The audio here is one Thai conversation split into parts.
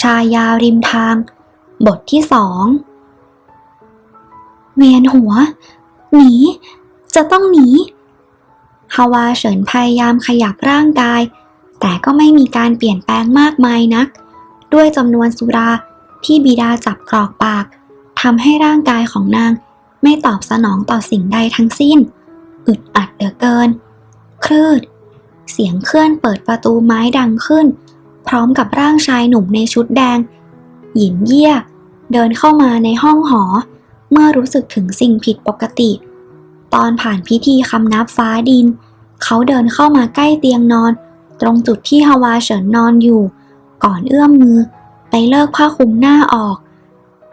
ชายาริมทาง บทที่สองเวียนหัว หนี จะต้องหนีฮาวาเฉินพยายามขยับร่างกาย แต่ก็ไม่มีการเปลี่ยนแปลงมากมายนัก ด้วยจำนวนสุราที่บิดาจับกรอกปากทำให้ร่างกายของนางไม่ตอบสนองต่อสิ่งใดทั้งสิ้น อึดอัดเหลือเกิน คลืด เสียงเคลื่อนเปิดประตูไม้ดังขึ้น พร้อมกับร่างชายหนุ่มในชุดแดง หยินเยี่ย เดินเข้ามาในห้องหอ เมื่อรู้สึกถึงสิ่งผิดปกติ ตอนผ่านพิธีคำนับฟ้าดิน เขาเดินเข้ามาใกล้เตียงนอน ตรงจุดที่ฮาวาเฉินนอนอยู่ ก่อนเอื้อมมือ ไปเลิกผ้าคลุมหน้าออก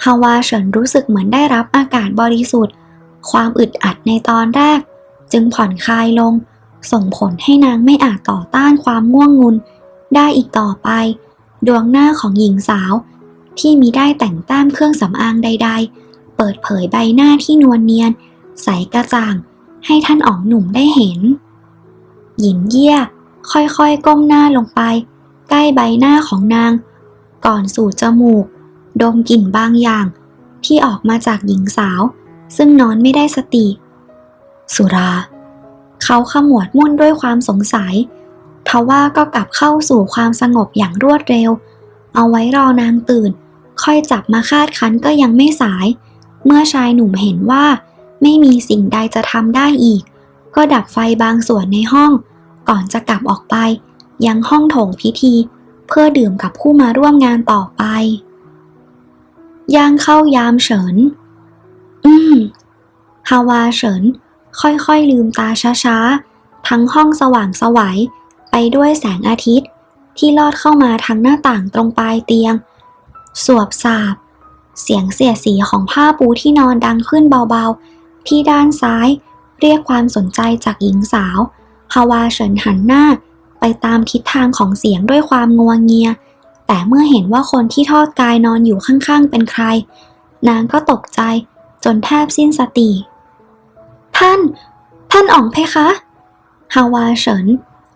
ฮาวาเฉินรู้สึกเหมือนได้รับอากาศบริสุทธิ์ ความอึดอัดในตอนแรก จึงผ่อนคลายลง ส่งผลให้นางไม่อาจต่อต้านความง่วงงุน ได้อีกต่อไป ดวงหน้าของหญิงสาว ที่มีได้แต่งแต้มเครื่องสำอางใด ๆ เปิดเผยใบหน้าที่นวลเนียน ใสกระจ่าง ให้ท่านอ๋องหนุ่มได้เห็นหยินเยี่ย ค่อยๆก้มหน้าลงไป ใกล้ใบหน้าของนาง ก่อนสู่จมูก ดมกลิ่นบางอย่าง ที่ออกมาจากหญิงสาว ซึ่งนอนไม่ได้สติ สุรา เขาขมวดมุ่นด้วยความสงสัย ทว่าก็กลับเข้าสู่ความสงบอย่างรวดเร็ว เอาไว้รอนางตื่น ค่อยจับมาคาดคั้นก็ยังไม่สาย เมื่อชายหนุ่มเห็นว่า ไม่มีสิ่งใดจะทำได้อีก ก็ดับไฟบางส่วนในห้อง ก่อนจะกลับออกไป ยังห้องโถงพิธี เพื่อดื่มกับผู้มาร่วมงานต่อไปย่างเข้ายามเฉิน อืม ฮาวาเฉิน ค่อยๆลืมตาช้าๆ ทั้งห้องสว่างสวัย ไปด้วยแสงอาทิตย์ ที่ลอดเข้ามาทางหน้าต่างตรงปลายเตียง สวบสาบ เสียงเสียสีของผ้าปูที่นอนดังขึ้นเบาๆ ที่ด้านซ้ายเรียกความสนใจจากหญิงสาวฮาวาเฉินหันหน้าไปตามทิศทางของเสียงด้วยความงัวเงีย แต่เมื่อเห็นว่าคนที่ทอดกายนอนอยู่ข้างๆ เป็นใคร นางก็ตกใจจนแทบสิ้นสติ ท่าน ท่านอ๋องเพคะฮาวาเฉิน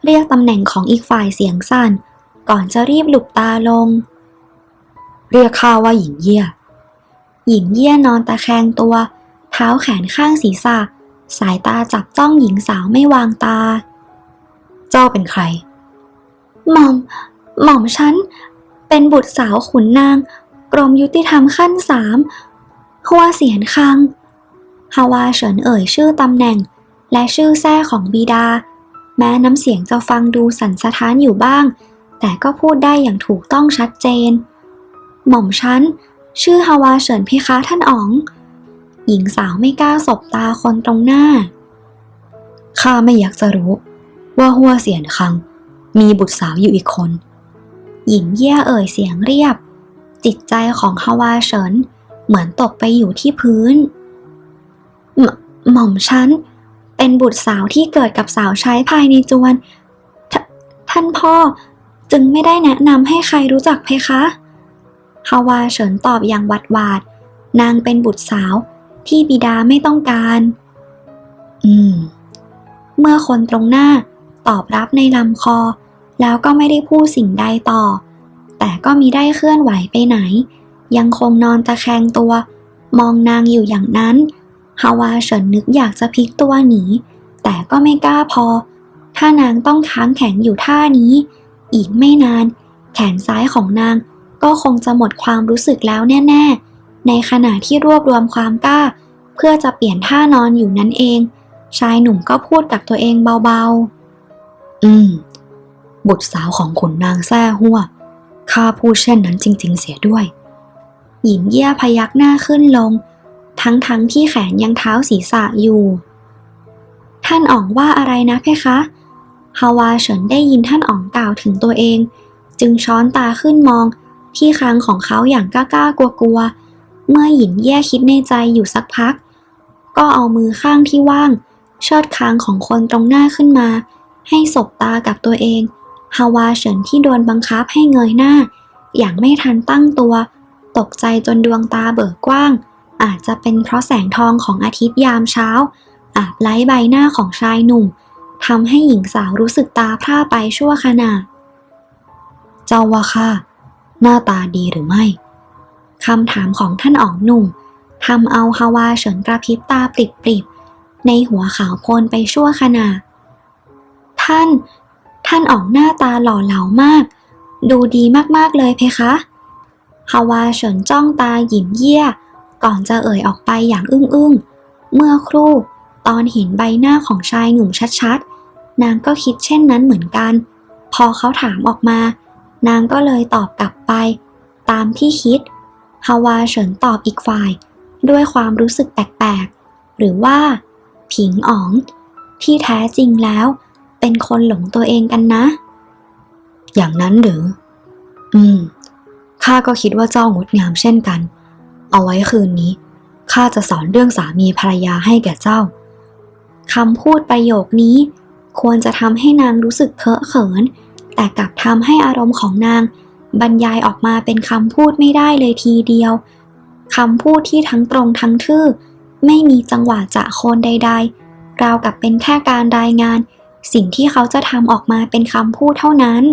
เรียกตำแหน่งของอีกฝ่ายเสียงสั่น ก่อนจะรีบหลุบตาลง เรียกข้าว่าหญิงเยี่ย หญิงเยี่ยนอนตะแคงตัว เท้าแขนข้างศีรษะ สายตาจับจ้องหญิงสาวไม่วางตา เจ้าเป็นใคร หม่อม หม่อมฉัน เป็นบุตรสาวขุนนาง กรมยุติธรรมขั้นสามหัวเสียนคังฮาวาเฉินเอ่ยชื่อตำแหน่ง และชื่อแท้ของบิดา แม้น้ำเสียงจะฟังดูสั่นสะท้านอยู่บ้าง แต่ก็พูดได้อย่างถูกต้องชัดเจน หม่อมฉัน ชื่อฮาวาเฉินเพคะท่านอ๋อง หญิงสาวไม่กล้าสบตาคนตรงหน้า ข้าไม่อยากจะรู้ ว่าหัวเสียนคัง มีบุตรสาวอยู่อีกคน หญิงเย่ยเอ่ยเสียงเรียบ จิตใจของฮาวาเฉินเหมือนตกไปอยู่ที่พื้น หมหม่อมฉัน เป็นบุตรสาวที่เกิดกับสาวใช้ภายในจวนทท่านพ่อจึงไม่ได้แนะนำให้ใครรู้จักเพคะฮาวาเฉินตอบอย่างหวัดหวาด นางเป็นบุตรสาวที่บิดาไม่ต้องการ อืม เมื่อคนตรงหน้าตอบรับในลำคอ แล้วก็ไม่ได้พูดสิ่งใดต่อ แต่ก็มีได้เคลื่อนไหวไปไหน ยังคงนอนตะแคงตัว มองนางอยู่อย่างนั้น ฮาวาเฉินนึกอยากจะพลิกตัวหนี แต่ก็ไม่กล้าพอ ถ้านางต้องค้างแข็งอยู่ท่านี้ อีกไม่นาน แขนซ้ายของนางก็คงจะหมดความรู้สึกแล้วแน่ ๆ ในขณะที่รวบรวมความกล้า เพื่อจะเปลี่ยนท่านอนอยู่นั่นเอง ชายหนุ่มก็พูดกับตัวเองเบาๆ อืม บุตรสาวของขุนนางแซ่หัวข้าพูดเช่นนั้นจริง ๆ เสียด้วย หญิงเยี่ยพยักหน้าขึ้นลง ทั้งๆทที่แขนยังเท้าศีรษะอยู่ ท่านอ๋องว่าอะไรนะเพคะฮาวาเฉินได้ยินท่านอ๋องกล่าวถึงตัวเอง จึงช้อนตาขึ้นมองที่คางของเขาอย่างกล้ากลัวๆ เมื่อหยินแย่คิดในใจอยู่สักพัก ก็เอามือข้างที่ว่าง เชิดคางของคนตรงหน้าขึ้นมา ให้สบตากับตัวเองฮาวาเฉินที่โดนบังคับให้เงยหน้า อย่างไม่ทันตั้งตัว ตกใจจนดวงตาเบิกกว้าง อาจจะเป็นเพราะแสงทองของอาทิตย์ยามเช้า อาบไล้ใบหน้าของชายหนุ่มทำให้หญิงสาวรู้สึกตาพร่าไปชั่วขณะ เจ้าว่าข้าหน้าตาดีหรือไม่คำถามของท่านอ๋องหนุ่มทำเอาฮาวาเฉินกระพริบตาปริบๆ ในหัวขาวโพลนไปชั่วขณะ ท่าน ท่านอ๋องหน้าตาหล่อเหลามาก ดูดีมากๆเลยเพคะฮาวาเฉินจ้องตาหยิมเยี่ย ก่อนจะเอ่ยออกไปอย่างอึ้งๆเมื่อครู่ ตอนเห็นใบหน้าของชายหนุ่มชัดๆ นางก็คิดเช่นนั้นเหมือนกัน พอเขาถามออกมา นางก็เลยตอบกลับไป ตามที่คิดฮาวาเฉินตอบอีกฝ่าย ด้วยความรู้สึกแปลกๆ หรือว่า ผิงอ๋อง ที่แท้จริงแล้ว เป็นคนหลงตัวเองกันนะ อย่างนั้นหรือ อืม ข้าก็คิดว่าเจ้างดงามเช่นกัน เอาไว้คืนนี้ ข้าจะสอนเรื่องสามีภรรยาให้แก่เจ้า คำพูดประโยคนี้ ควรจะทำให้นางรู้สึกเคอะเขิน แต่กลับทำให้อารมณ์ของนาง บรรยายออกมาเป็นคำพูดไม่ได้เลยทีเดียว คำพูดที่ทั้งตรงทั้งทื่อ ไม่มีจังหวะจะโคนใด ๆ ราวกับเป็นแค่การรายงาน สิ่งที่เขาจะทำออกมาเป็นคำพูดเท่านั้น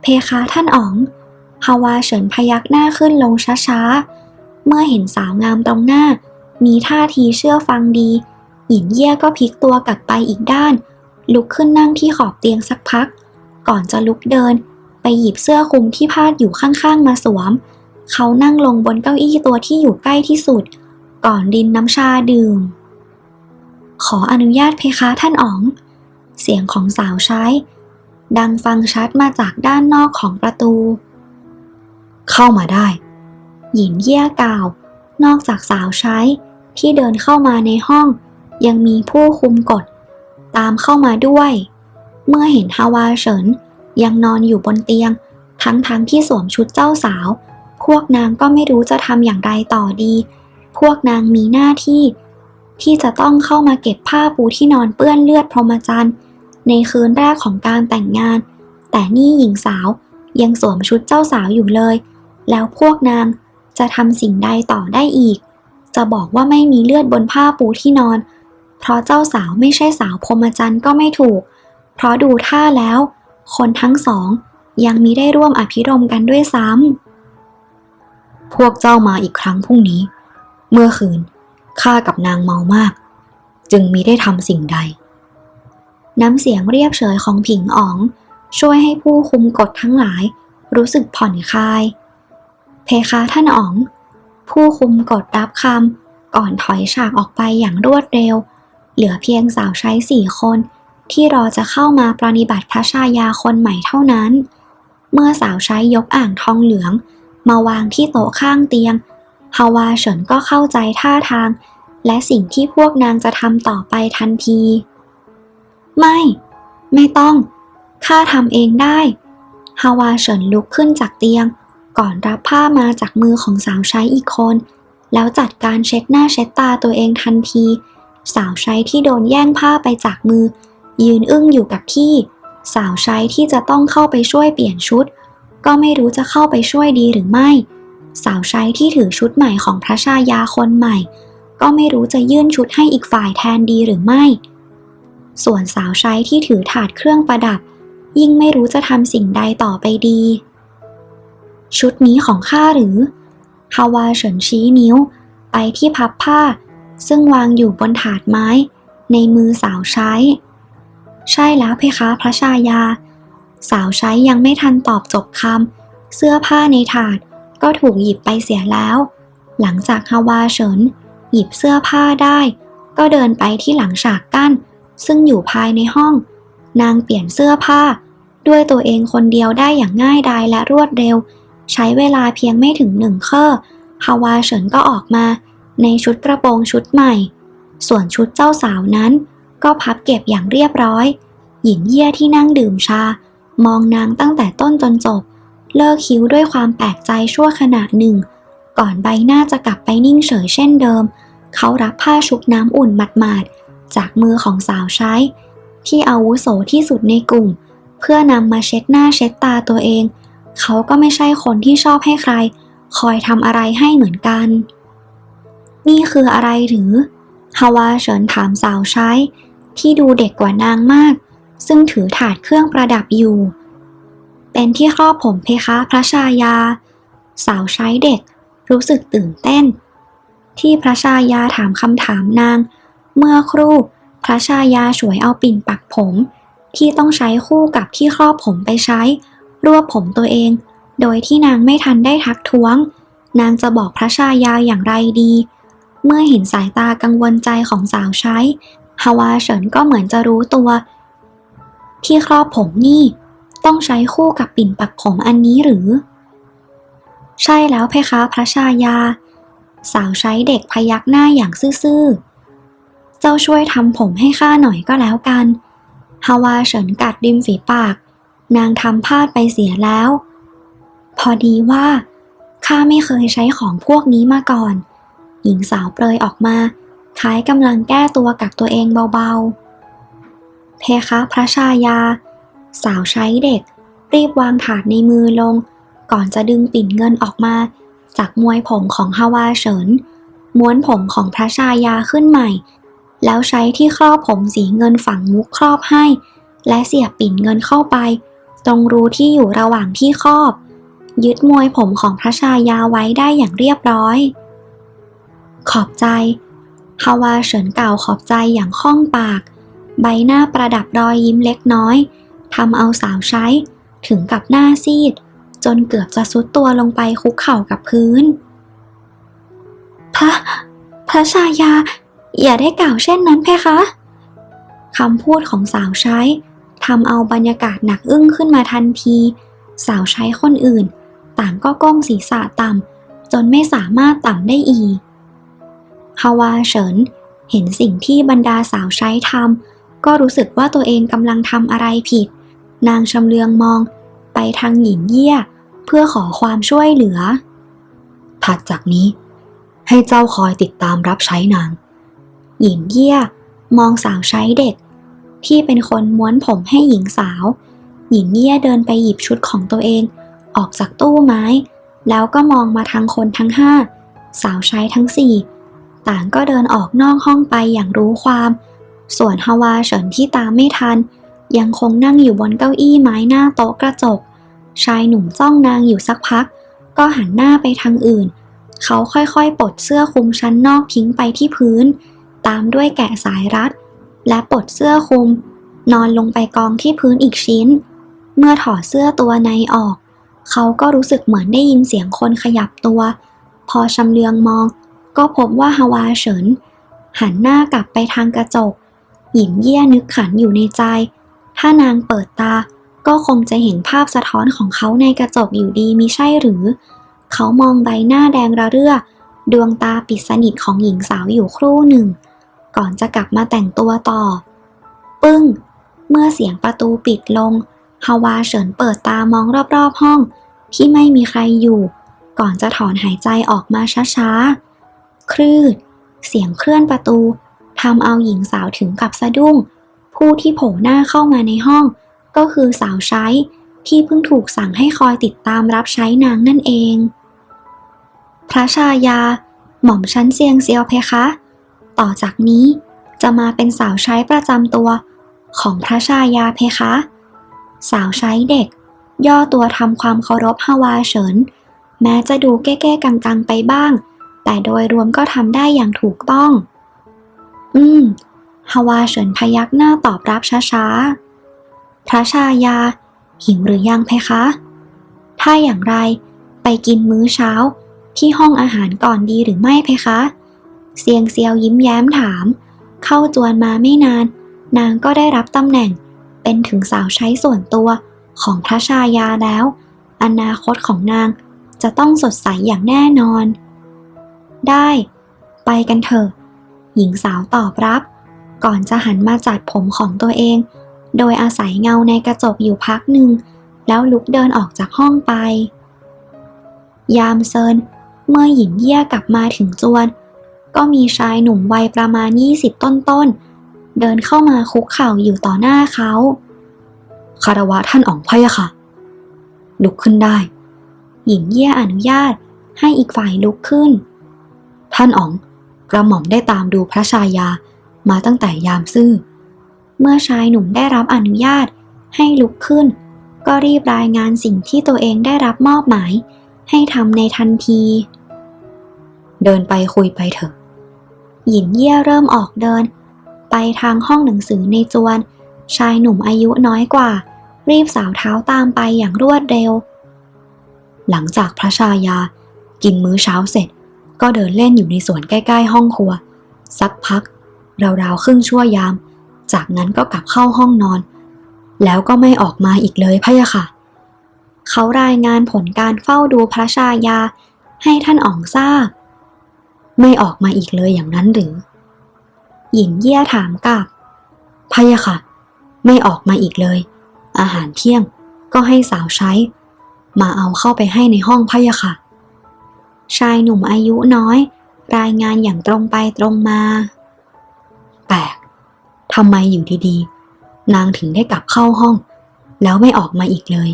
เพคะท่านอ๋อง ฮาวาเฉินพยักหน้าขึ้นลงช้าๆ เมื่อเห็นสาวงามตรงหน้า มีท่าทีเชื่อฟังดีหยินเย่ก็พลิกตัวกลับไปอีกด้าน ลุกขึ้นนั่งที่ขอบเตียงสักพัก ก่อนจะลุกเดิน ไปหยิบเสื้อคลุมที่พาดอยู่ข้างๆมาสวม เขานั่งลงบนเก้าอี้ตัวที่อยู่ใกล้ที่สุด ก่อนดินน้ำชาดื่ม ขออนุญาตเพคะท่านอ๋อง เสียงของสาวใช้ ดังฟังชัดมาจากด้านนอกของประตู เข้ามาได้หยินเยี่ยกล่าว นอกจากสาวใช้ที่เดินเข้ามาในห้อง ยังมีผู้คุมกฎ ตามเข้ามาด้วย เมื่อเห็นฮาวาเฉินยังนอนอยู่บนเตียง ทั้งๆทที่สวมชุดเจ้าสาว พวกนางก็ไม่รู้จะทำอย่างไรต่อดี พวกนางมีหน้าที่ ที่จะต้องเข้ามาเก็บผ้าปูที่นอนเปื้อนเลือดพรหมจรรย์ในคืนแรกของการแต่งงาน แต่นี่หญิงสาวยังสวมชุดเจ้าสาวอยู่เลย แล้วพวกนางจะทำสิ่งใดต่อได้อีก จะบอกว่าไม่มีเลือดบนผ้าปูที่นอน เพราะเจ้าสาวไม่ใช่สาวพรหมจรรย์ก็ไม่ถูก เพราะดูท่าแล้ว คนทั้งสองยังมีได้ร่วมอภิรมย์กันด้วยซ้ำ พวกเจ้ามาอีกครั้งพรุ่งนี้ เมื่อคืนข้ากับนางเมามาก จึงมีได้ทำสิ่งใด น้ำเสียงเรียบเฉยของผิงอ๋อง ช่วยให้ผู้คุมกฎทั้งหลาย รู้สึกผ่อนคลาย เพคะท่านอ๋อง ผู้คุมกฎรับคำก่อนถอยฉากออกไปอย่างรวดเร็ว เหลือเพียงสาวใช้สี่คน ที่รอจะเข้ามาปรนิบัติพระชายาคนใหม่เท่านั้น เมื่อสาวใช้ยกอ่างทองเหลือง มาวางที่โต๊ะข้างเตียงฮาวาเฉินก็เข้าใจท่าทาง และสิ่งที่พวกนางจะทำต่อไปทันที ไม่ ไม่ต้อง ข้าทำเองได้ฮาวาเฉินลุกขึ้นจากเตียง ก่อนรับผ้ามาจากมือของสาวใช้อีกคน แล้วจัดการเช็ดหน้าเช็ดตาตัวเองทันที สาวใช้ที่โดนแย่งผ้าไปจากมือ ยืนอึ้งอยู่กับที่ สาวใช้ที่จะต้องเข้าไปช่วยเปลี่ยนชุด ก็ไม่รู้จะเข้าไปช่วยดีหรือไม่ สาวใช้ที่ถือชุดใหม่ของพระชายาคนใหม่ ก็ไม่รู้จะยื่นชุดให้อีกฝ่ายแทนดีหรือไม่ ส่วนสาวใช้ที่ถือถาดเครื่องประดับ ยิ่งไม่รู้จะทำสิ่งใดต่อไปดี ชุดนี้ของข้าหรือฮาวาเฉินชี้นิ้ว ไปที่พับผ้า ซึ่งวางอยู่บนถาดไม้ ในมือสาวใช้ ใช่แล้วเพคะพระชายา สาวใช้ยังไม่ทันตอบจบคำเสื้อผ้าในถาดก็ถูกหยิบไปเสียแล้ว หลังจากฮาวาเฉินหยิบเสื้อผ้าได้ ก็เดินไปที่หลังฉากกั้น ซึ่งอยู่ภายในห้อง นางเปลี่ยนเสื้อผ้า ด้วยตัวเองคนเดียวได้อย่างง่ายดายและรวดเร็ว ใช้เวลาเพียงไม่ถึงหนึ่งเคอฮาวาเฉินก็ออกมา ในชุดกระโปรงชุดใหม่ ส่วนชุดเจ้าสาวนั้น ก็พับเก็บอย่างเรียบร้อย หญินเยี่ยที่นั่งดื่มชา มองนางตั้งแต่ต้นจนจบ เลิกคิ้วด้วยความแปลกใจชั่วขณะหนึ่ง ก่อนใบหน้าจะกลับไปนิ่งเฉยเช่นเดิม เขารับผ้าชุบน้ำอุ่นหมาดๆ จากมือของสาวใช้ ที่อาวุโสที่สุดในกลุ่ม เพื่อนำมาเช็ดหน้าเช็ดตาตัวเอง เขาก็ไม่ใช่คนที่ชอบให้ใคร คอยทำอะไรให้เหมือนกัน นี่คืออะไรหรือฮาวาเฉินถามสาวใช้ ที่ดูเด็กกว่านางมาก ซึ่งถือถาดเครื่องประดับอยู่ เป็นที่ครอบผมเพคะพระชายา สาวใช้เด็กรู้สึกตื่นเต้น ที่พระชายาถามคำถามนาง เมื่อครู่พระชายาฉวยเอาปิ่นปักผม ที่ต้องใช้คู่กับที่ครอบผมไปใช้ รวบผมตัวเอง โดยที่นางไม่ทันได้ทักท้วง นางจะบอกพระชายาอย่างไรดี เมื่อเห็นสายตากังวลใจของสาวใช้ฮาวาเฉินก็เหมือนจะรู้ตัว ที่ครอบผมนี่ ต้องใช้คู่กับปิ่นปักผมอันนี้หรือ ใช่แล้วเพคะพระชายา สาวใช้เด็กพยักหน้าอย่างซื่อๆ เจ้าช่วยทำผมให้ข้าหน่อยก็แล้วกันฮาวาเฉินกัดริมฝีปาก นางทำพลาดไปเสียแล้ว พอดีว่าข้าไม่เคยใช้ของพวกนี้มาก่อน หญิงสาวเปรยออกมาคล้ายกำลังแก้ตัวกับตัวเองเบาๆ เพคะพระชายา สาวใช้เด็ก รีบวางถาดในมือลง ก่อนจะดึงปิ่นเงินออกมา จากมวยผมของฮาวาเฉิน ม้วนผมของพระชายาขึ้นใหม่ แล้วใช้ที่ครอบผมสีเงินฝังมุกครอบให้ และเสียบปิ่นเงินเข้าไป ตรงรูที่อยู่ระหว่างที่ครอบ ยึดมวยผมของพระชายาไว้ได้อย่างเรียบร้อย ขอบใจฮาวาเฉินเก่าขอบใจอย่างคล่องปาก ใบหน้าประดับรอยยิ้มเล็กน้อยทำเอาสาวใช้ ถึงกับหน้าซีด จนเกือบจะซุดตัวลงไปคุกเข่ากับพื้น พระ พระชายา อย่าได้กล่าวเช่นนั้นเพคะคำพูดของสาวใช้ ทำเอาบรรยากาศหนักอึ้งขึ้นมาทันที สาวใช้คนอื่น ต่างก็ก้มศีรษะต่ำจนไม่สามารถต่ำได้อีกฮาวาเฉินเห็นสิ่งที่บรรดาสาวใช้ทำก็รู้สึกว่าตัวเองกำลังทำอะไรผิด นางชำเลืองมองไปทางหญินเยี่ย เพื่อขอความช่วยเหลือ ถัดจากนี้ ให้เจ้าคอยติดตามรับใช้นาง หญินเยี่ยมองสาวใช้เด็ก ที่เป็นคนม้วนผมให้หญิงสาว หญิงเยี่ยเดินไปหยิบชุดของตัวเอง ออกจากตู้ไม้ แล้วก็มองมาทางคนทั้งห้า สาวใช้ทั้งสี่ต่างก็เดินออกนอกห้องไปอย่างรู้ความ ส่วนฮาวาเฉินที่ตามไม่ทัน ยังคงนั่งอยู่บนเก้าอี้ไม้หน้าโต๊ะกระจก ชายหนุ่มจ้องนางอยู่สักพัก ก็หันหน้าไปทางอื่น เขาค่อยๆปลดเสื้อคลุมชั้นนอกทิ้งไปที่พื้น ตามด้วยแกะสายรัด และปลดเสื้อคลุม นอนลงไปกองที่พื้นอีกชิ้น เมื่อถอดเสื้อตัวในออก เขาก็รู้สึกเหมือนได้ยินเสียงคนขยับตัว พอชำเลืองมอง ก็พบว่าฮาวาเฉิน หันหน้ากลับไปทางกระจก หยินเยี่ยนึกขันอยู่ในใจ ถ้านางเปิดตาก็คงจะเห็นภาพสะท้อนของเขาในกระจกอยู่ดีมิใช่หรือ เขามองใบหน้าแดงระเรื่อ ดวงตาปิดสนิทของหญิงสาวอยู่ครู่หนึ่ง ก่อนจะกลับมาแต่งตัวต่อ ปึ้ง เมื่อเสียงประตูปิดลง ฮาวาเฉินเปิดตามองรอบๆห้อง ที่ไม่มีใครอยู่ ก่อนจะถอนหายใจออกมาช้าๆ คลืด เสียงเคลื่อนประตูทำเอาหญิงสาวถึงกับสะดุ้ง ผู้ที่โผล่หน้าเข้ามาในห้อง ก็คือสาวใช้ที่เพิ่งถูกสั่งให้คอยติดตามรับใช้นางนั่นเอง พระชายา หม่อมชั้นเซียงเซียวเพคะ ต่อจากนี้จะมาเป็นสาวใช้ประจำตัวของพระชายาเพคะ สาวใช้เด็ก ย่อตัวทำความเคารพฮาวาเฉิน แม้จะดูแก้ๆกังๆไปบ้าง แต่โดยรวมก็ทำได้อย่างถูกต้อง อืมฮาวาเฉินพยักหน้าตอบรับช้าๆ พระชายา หิวหรือยังเพคะ ถ้าอย่างไรไปกินมื้อเช้าที่ห้องอาหารก่อนดีหรือไม่เพคะ เซียงเซียวยิ้มแย้มถาม เข้าจวนมาไม่นาน นางก็ได้รับตำแหน่ง เป็นถึงสาวใช้ส่วนตัวของพระชายาแล้ว อนาคตของนางจะต้องสดใสอย่างแน่นอน ได้ ไปกันเถอะ หญิงสาวตอบรับ ก่อนจะหันมาจัดผมของตัวเอง โดยอาศัยเงาในกระจกอยู่พักหนึ่ง แล้วลุกเดินออกจากห้องไป ยามเซินเมื่อหญินเยี่ยกลับมาถึงจวน ก็มีชายหนุ่มวัยประมาณ 20 ต้นๆ เดินเข้ามาคุกเข่าอยู่ต่อหน้าเขาคารวะท่านอ๋องพะยะค่ะ ลุกขึ้นได้ หญิงเยี่ยอนุญาตให้อีกฝ่ายลุกขึ้น ท่านอ๋องกระหม่อมได้ตามดูพระชายามาตั้งแต่ยามซื่อ เมื่อชายหนุ่มได้รับอนุญาตให้ลุกขึ้น ก็รีบรายงานสิ่งที่ตัวเองได้รับมอบหมาย ให้ทำในทันที เดินไปคุยไปเถอะ หยินเยี่ยเริ่มออกเดิน ไปทางห้องหนังสือในจวน ชายหนุ่มอายุน้อยกว่า รีบสาวเท้าตามไปอย่างรวดเร็ว หลังจากพระชายา กินมื้อเช้าเสร็จ ก็เดินเล่นอยู่ในสวนใกล้ ๆ ห้องครัว สักพัก ราวๆครึ่งชั่วยาม จากนั้นก็กลับเข้าห้องนอน แล้วก็ไม่ออกมาอีกเลยพะยะค่ะ เขารายงานผลการเฝ้าดูพระชายาให้ท่านอ๋องทราบ ไม่ออกมาอีกเลยอย่างนั้นหรือ หยินเยี่ยถามกลับพะยะค่ะ ไม่ออกมาอีกเลย อาหารเที่ยงก็ให้สาวใช้ มาเอาเข้าไปให้ในห้องพะยะค่ะ ชายหนุ่มอายุน้อย รายงานอย่างตรงไปตรงมา แปลกทำไมอยู่ดีๆ นางถึงได้กลับเข้าห้อง แล้วไม่ออกมาอีกเลย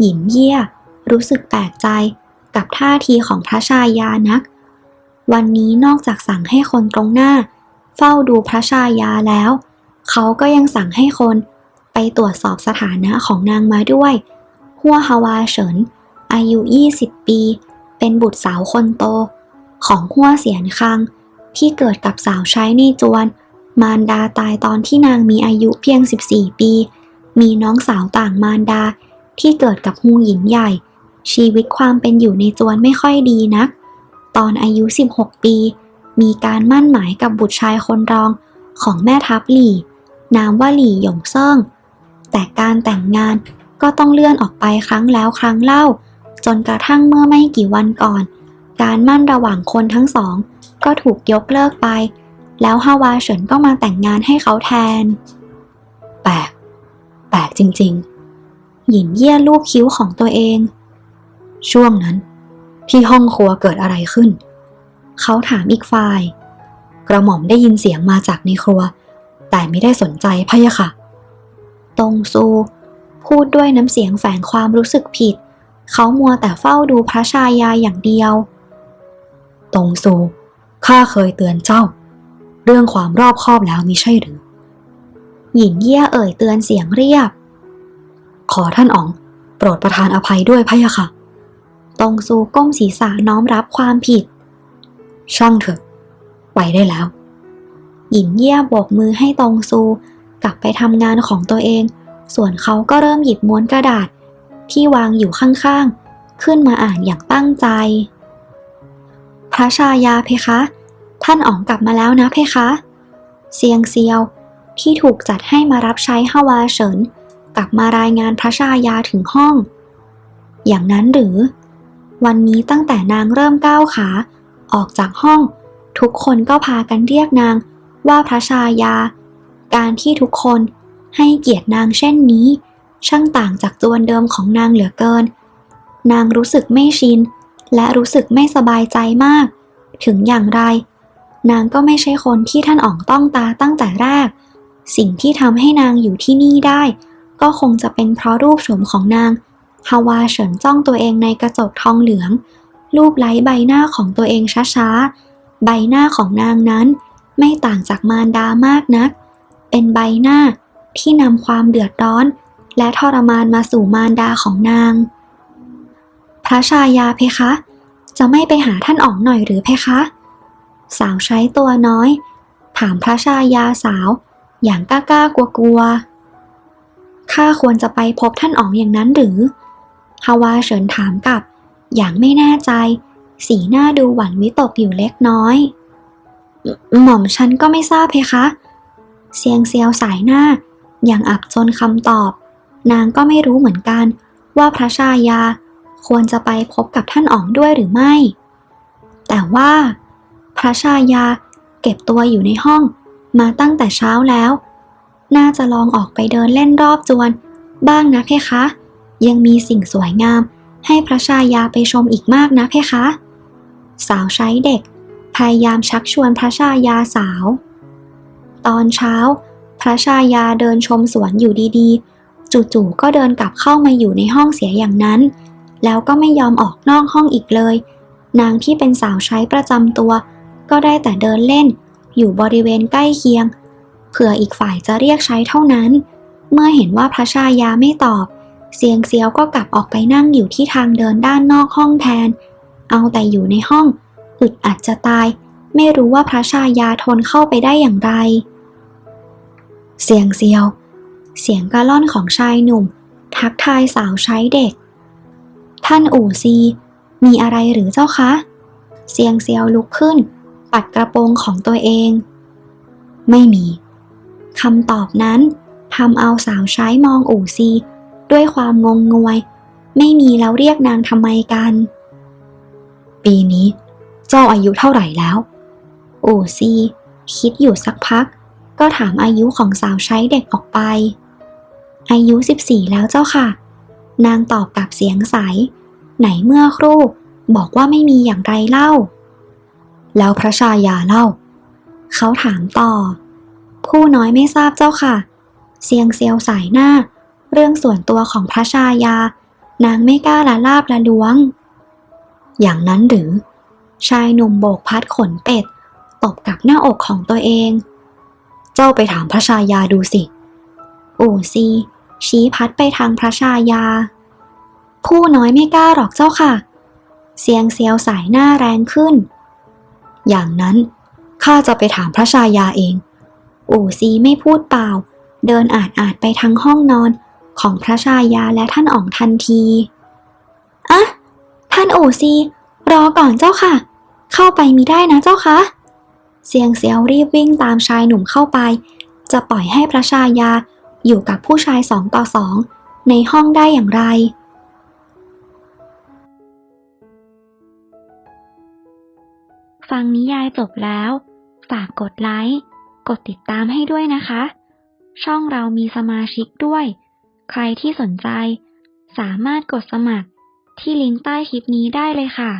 หยินเยี่ยรู้สึกแปลกใจกับท่าทีของพระชายานัก วันนี้นอกจากสั่งให้คนตรงหน้า เฝ้าดูพระชายาแล้ว เขาก็ยังสั่งให้คนไปตรวจสอบสถานะของนางมาด้วย หัวฮาวาเฉิน อายุ 20 ปี เป็นบุตรสาวคนโต ของหัวเสียนคัง ที่เกิดกับสาวใช้ในจวน มารดาตายตอนที่นางมีอายุเพียง 14 ปี มีน้องสาวต่างมารดาที่เกิดกับฮูหญิงใหญ่ ชีวิตความเป็นอยู่ในจวนไม่ค่อยดีนัก ตอนอายุ 16 ปี มีการมั่นหมายกับบุตรชายคนรองของแม่ทัพหลี่ นามว่าหลี่หยงเซิงแต่การแต่งงานก็ต้องเลื่อนออกไปครั้งแล้วครั้งเล่า จนกระทั่งเมื่อไม่กี่วันก่อน การมั่นระหว่างคนทั้งสอง ก็ถูกยกเลิกไป แล้วฮาวาเฉินก็มาแต่งงานให้เขาแทน แปลก แปลกจริงๆ หยินเยี่ยลูบคิ้วของตัวเอง ช่วงนั้น ที่ห้องครัวเกิดอะไรขึ้น เขาถามอีกฝ่าย กระหม่อมได้ยินเสียงมาจากในครัว แต่ไม่ได้สนใจพะยะค่ะ ตงซู พูดด้วยน้ำเสียงแฝงความรู้สึกผิด เขามัวแต่เฝ้าดูพระชายาอย่างเดียวตรงซู ข้าเคยเตือนเจ้า เรื่องความรอบคอบแล้วมิใช่หรือ หยินเยี่ยเอ่ยเตือนเสียงเรียบ ขอท่านอ๋อง โปรดประทานอภัยด้วยพะยะค่ะ ตงซูก้มศีรษะน้อมรับความผิด ช่างเถอะ ไปได้แล้วหยินเยี่ยโบกมือให้ตงซูกลับไปทำงานของตัวเอง ส่วนเขาก็เริ่มหยิบม้วนกระดาษ ที่วางอยู่ข้างๆ ขึ้นมาอ่านอย่างตั้งใจ พระชายาเพคะ ท่านอ๋องกลับมาแล้วนะเพคะ เซียงเซียวที่ถูกจัดให้มารับใช้ฮาวาเฉินกลับมารายงานพระชายาถึงห้อง อย่างนั้นหรือ วันนี้ตั้งแต่นางเริ่มก้าวขา ออกจากห้อง ทุกคนก็พากันเรียกนางว่าพระชายา การที่ทุกคนให้เกียรตินางเช่นนี้ ช่างต่างจากจวนเดิมของนางเหลือเกิน นางรู้สึกไม่ชิน และรู้สึกไม่สบายใจมาก ถึงอย่างไร นางก็ไม่ใช่คนที่ท่านอ๋องต้องตาตั้งแต่แรก สิ่งที่ทำให้นางอยู่ที่นี่ได้ ก็คงจะเป็นเพราะรูปโฉมของนาง ฮาวาเฉินจ้องตัวเองในกระจกทองเหลือง รูปไล้ใบหน้าของตัวเองช้าๆ ใบหน้าของนางนั้น ไม่ต่างจากมารดามากนัก เป็นใบหน้าที่นำความเดือดร้อน และทรมานมาสู่มารดาของนาง พระชายาเพคะ จะไม่ไปหาท่านอ๋องหน่อยหรือเพคะ สาวใช้ตัวน้อย ถามพระชายาสาว อย่างกล้าๆกลัวข้าควรจะไปพบท่านอ๋องอย่างนั้นหรือ ฮาวาเฉินถามกลับ อย่างไม่แน่ใจ สีหน้าดูหวั่นวิตกอยู่เล็กน้อย หม่อมฉันก็ไม่ทราบเพคะเซียงเซียวสายหน้า อย่างอับจนคำตอบ นางก็ไม่รู้เหมือนกัน ว่าพระชายาควรจะไปพบกับท่านอ๋องด้วยหรือไม่ แต่ว่า พระชายาเก็บตัวอยู่ในห้องมาตั้งแต่เช้าแล้ว น่าจะลองออกไปเดินเล่นรอบจวน บ้างนะเพคะ ยังมีสิ่งสวยงาม ให้พระชายาไปชมอีกมากนะเพคะ สาวใช้เด็ก พยายามชักชวนพระชายาสาว ตอนเช้า พระชายาเดินชมสวนอยู่ดีๆ จู่ๆก็เดินกลับเข้ามาอยู่ในห้องเสียอย่างนั้น แล้วก็ไม่ยอมออกนอกห้องอีกเลย นางที่เป็นสาวใช้ประจำตัว ก็ได้แต่เดินเล่น อยู่บริเวณใกล้เคียงเผื่ออีกฝ่ายจะเรียกใช้เท่านั้น เมื่อเห็นว่าพระชายาไม่ตอบ เสียงเซียวก็กลับออกไปนั่งอยู่ที่ทางเดินด้านนอกห้องแทน เอาแต่อยู่ในห้อง อึดอัดจะตาย ไม่รู้ว่าพระชายาทนเข้าไปได้อย่างไร เสียงเซียว เสียงกระล่อนของชายหนุ่ม ทักทายสาวใช้เด็ก ท่านอู่ซี มีอะไรหรือเจ้าคะ เสียงเซียวลุกขึ้น ปัดกระโปรงของตัวเอง ไม่มีคำตอบนั้นทำเอาสาวใช้มองอู่ซี ด้วยความงงงวย ไม่มีแล้วเรียกนางทำไมกัน ปีนี้ เจ้าอายุเท่าไหร่แล้ว อู่ซี คิดอยู่สักพัก ก็ถามอายุของสาวใช้เด็กออกไป อายุ 14 แล้วเจ้าค่ะ นางตอบกับเสียงใส ไหนเมื่อครู่ บอกว่าไม่มีอย่างไรเล่า แล้วพระชายาเล่า เขาถามต่อ ผู้น้อยไม่ทราบเจ้าค่ะ เสียงเซียวสายหน้า เรื่องส่วนตัวของพระชายา นางไม่กล้าละลาบละล้วง อย่างนั้นหรือ ชายหนุ่มโบกพัดขนเป็ด ตบกับหน้าอกของตัวเอง เจ้าไปถามพระชายาดูสิ อู่ซีชี้พัดไปทางพระชายา ผู้น้อยไม่กล้าหรอกเจ้าค่ะ เสียงเซียวสายหน้าแรงขึ้น อย่างนั้นข้าจะไปถามพระชายาเอง อู่ซีไม่พูดเปล่า เดินอาดอาดไปทางห้องนอน ของพระชายาและท่านอ๋องทันที อะท่านอู่ซี รอก่อนเจ้าค่ะ เข้าไปมีได้นะเจ้าคะเสียงเสียวรีบวิ่งตามชายหนุ่มเข้าไป จะปล่อยให้พระชายาอยู่กับผู้ชายสองต่อสองในห้องได้อย่างไร ฟังนิยายจบแล้ว ฝากกดไลค์ กดติดตามให้ด้วยนะคะ ช่องเรามีสมาชิกด้วย ใครที่สนใจ สามารถกดสมัครที่ลิงก์ใต้คลิปนี้ได้เลยค่ะ